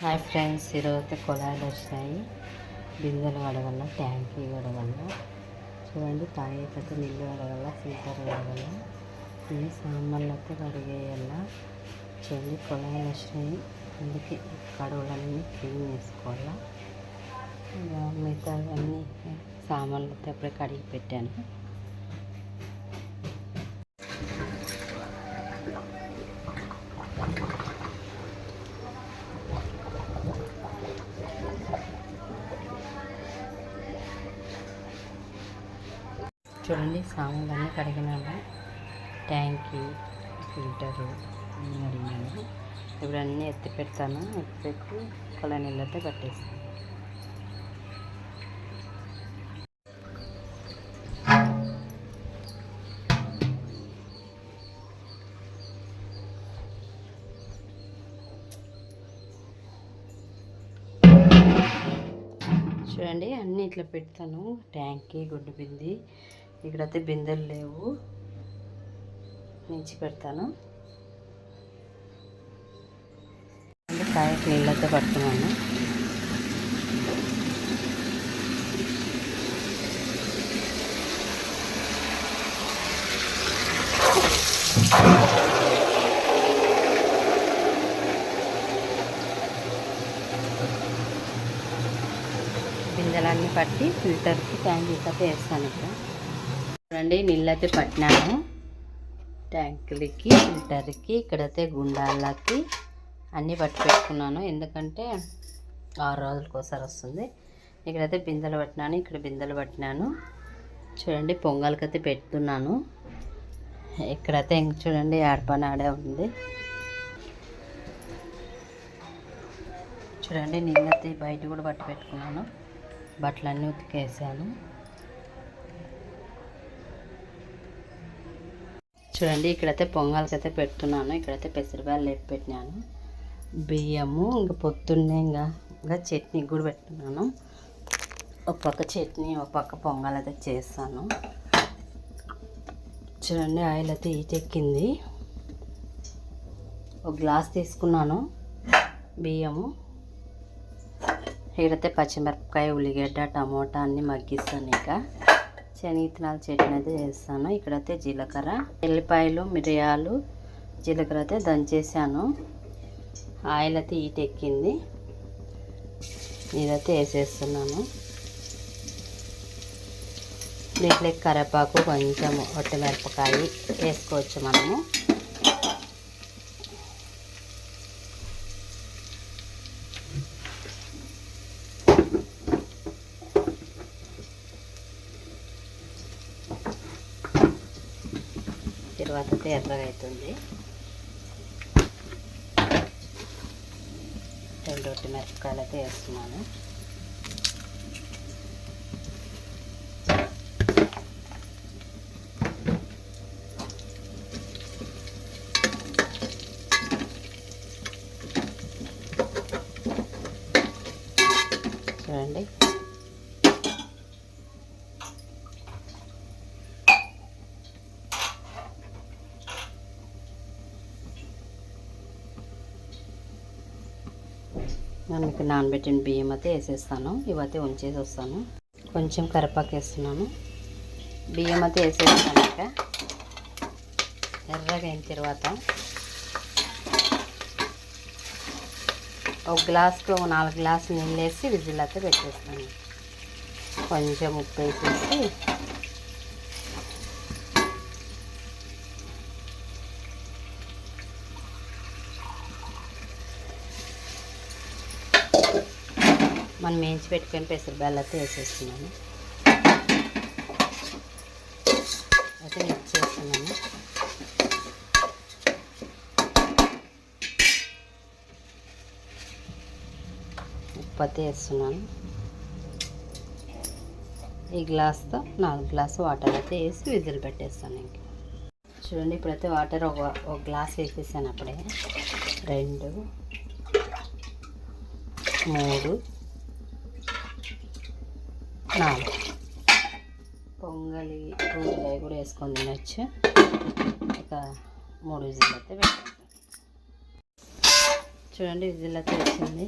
Hi friends ఈరోజు కుళాయిలు వచ్చినాయి బిందెలు వడగల ట్యాంకీ వడగల చూడండి తాగేకైతే నీళ్ళు వడగల ఫిల్టర్ వడగల అన్ని సామాన్లు అయితే కడిగేయాల చూడండి కుళాయిలు వచ్చినాయి అందుకే కడవులన్నీ కడువులన్నీ క్లీన్ చేసుకోవాలా. మిగతా అన్నీ సామాన్లు అయితే అప్పుడే కడిగి పెట్టాను. చూడండి సామాన్లు అన్నీ కడిగినాను. ట్యాంకి ఫిల్టరు అన్నీ కడిగినాను ఇప్పుడు అన్నీ ఎత్తి పెడతాను. ఎత్తి పెట్టి కొల నీళ్ళతో కట్టేస్తాను. చూడండి అన్నీ ఇట్లా పెడతాను. ట్యాంకి గుడ్డు బింది. ఇక్కడైతే బిందెలు లేవు. మించి పెడతాను. కాయకు నీళ్ళతో పడుతున్నాను బిందెలన్నీ పట్టి ఫిల్టర్కి ట్యాంక్ అయితే వేస్తాను ఇక్కడ చూడండి నీళ్ళైతే పట్టినాను. ట్యాంకులకి ఫిల్టర్కి ఇక్కడైతే గుండాలకి అన్నీ పట్టి పెట్టుకున్నాను ఎందుకంటే ఆరు రోజులకు ఒకసారి వస్తుంది. ఇక్కడైతే బిందెలు పట్టినాను ఇక్కడ బిందెలు పట్టినాను. చూడండి పొంగల్కైతే పెడుతున్నాను ఇక్కడైతే ఇంక చూడండి ఆడపనాడే ఆడే ఉంది. చూడండి నీళ్ళైతే బయట కూడా పట్టి పెట్టుకున్నాను బట్టలన్నీ ఉతికేసాను. చూడండి ఇక్కడైతే పొంగల్కైతే పెడుతున్నాను. ఇక్కడైతే పెసరబ్యాలు లేపి పెట్టినాను. బియ్యము ఇంకా పొద్దున్నే ఇంకా ఇంకా చట్నీ కూడా పెట్టున్నాను ఒక పక్క చట్నీ ఒక పక్క పొంగల్ అయితే చేస్తాను. చూడండి ఆయిల్ అయితే ఈటెక్కింది ఒక గ్లాస్ తీసుకున్నాను బియ్యము. ఇక్కడైతే పచ్చిమిరపకాయ ఉల్లిగడ్డ టమోటా అన్నీ మగ్గిస్తాను ఇక. శనగిత్తనాలు చట్నీ అయితే చేస్తాను. ఇక్కడైతే జీలకర్ర ఎల్లిపాయలు మిరియాలు జీలకర్ర అయితే దంచేసాను. ఆయిల్ అయితే ఈట ఎక్కింది. ఇదైతే వేసేస్తున్నాను. దీంట్లో కరివేపాకు కొంచెం మిరపకాయ వేసుకోవచ్చు మనము. తర్వాత అయితే ఎర్రగా అవుతుంది. రెండు రొట్టె మిరపకాయలు అయితే వేస్తున్నాను. చూడండి. నేను మీకు నానబెట్టిన బియ్యం అయితే వేసేస్తాను. ఇవైతే ఉంచేసి వస్తాను. కొంచెం కరివేపాకు వేస్తున్నాను. బియ్యం అయితే వేసేస్తాను ఇక. ఎర్రగా అయిన తర్వాత ఒక గ్లాస్కి ఒక నాలుగు గ్లాసులు నీళ్ళు వేసి విజిల్ అయితే పెట్టేస్తాను. కొంచెం ఉప్పు వేసేసి మనం వేయించి పెట్టుకొని పెసరు బెల్లతో వేసేస్తున్నాను. అయితే మిక్స్ చేస్తున్నాను. ఉప్పు వేస్తున్నాను. ఈ గ్లాస్తో నాలుగు గ్లాసు వాటర్ అయితే వేసి విజిల్ పెట్టేస్తాను ఇంక. చూడండి ఇప్పుడైతే వాటర్ ఒక ఒక గ్లాస్ వేసేసాను అప్పుడే. రెండు మూడు నాలుగు. పొంగలి పొంగలి కూడా వేసుకొని తినచ్చు. ఇక మూడు విజిల్ అయితే పెట్టేస్తాను చూడండి విజిల్ అయితే వచ్చింది.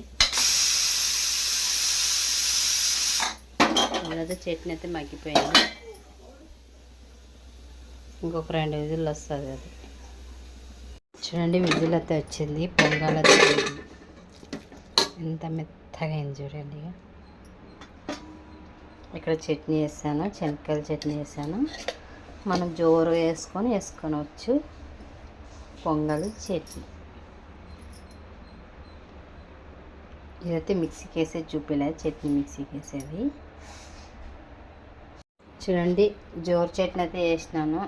అయితే చట్నీ అయితే మగ్గిపోయింది. ఇంకొక రెండు విజిల్ వస్తుంది అది. చూడండి విజిల్ అయితే వచ్చింది. పొంగల్ అయితే ఎంత మెత్తగా అయింది చూడండి ఇక. ఇక్కడ చట్నీ వేసాను శనక్కాయల చట్నీ వేసాను మనం జోరు వేసుకొని వేసుకొనవచ్చు పొంగల్ చట్నీ. ఇదైతే మిక్సీకి వేసేది చూపిలే చట్నీ మిక్సీకి వేసేది చూడండి జోరు చట్నీ అయితే వేసినాను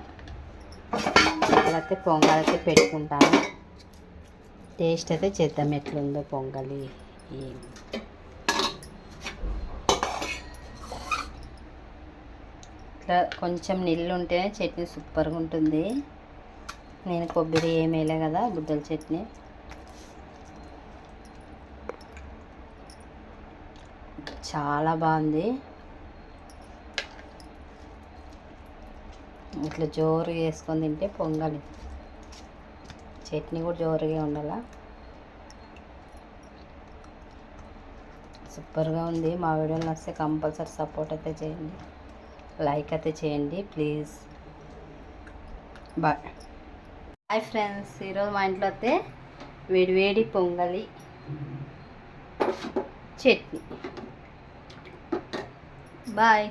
ఇక్కడైతే పొంగల్ అయితే పెట్టుకుంటాను. టేస్ట్ అయితే చేద్దాం ఎట్లుందో పొంగలి ఇట్లా కొంచెం నీళ్ళు ఉంటేనే చట్నీ సూపర్గా ఉంటుంది నేను కొబ్బరి ఏమేలే వేయలే కదా గుడ్డల చట్నీ. చాలా బాగుంది. ఇట్లా జోరుగా వేసుకొని తింటే పొంగలి. చట్నీ కూడా జోరుగా ఉండాల? సూపర్గా ఉంది. మా వీడియోలు నచ్చితే కంపల్సరీ సపోర్ట్ అయితే చేయండి. లైక్ అయితే చేయండి ప్లీజ్. బాయ్. హాయ్ ఫ్రెండ్స్ ఈరోజు మా ఇంట్లో అయితే వేడి వేడి పొంగలి చట్నీ. బాయ్.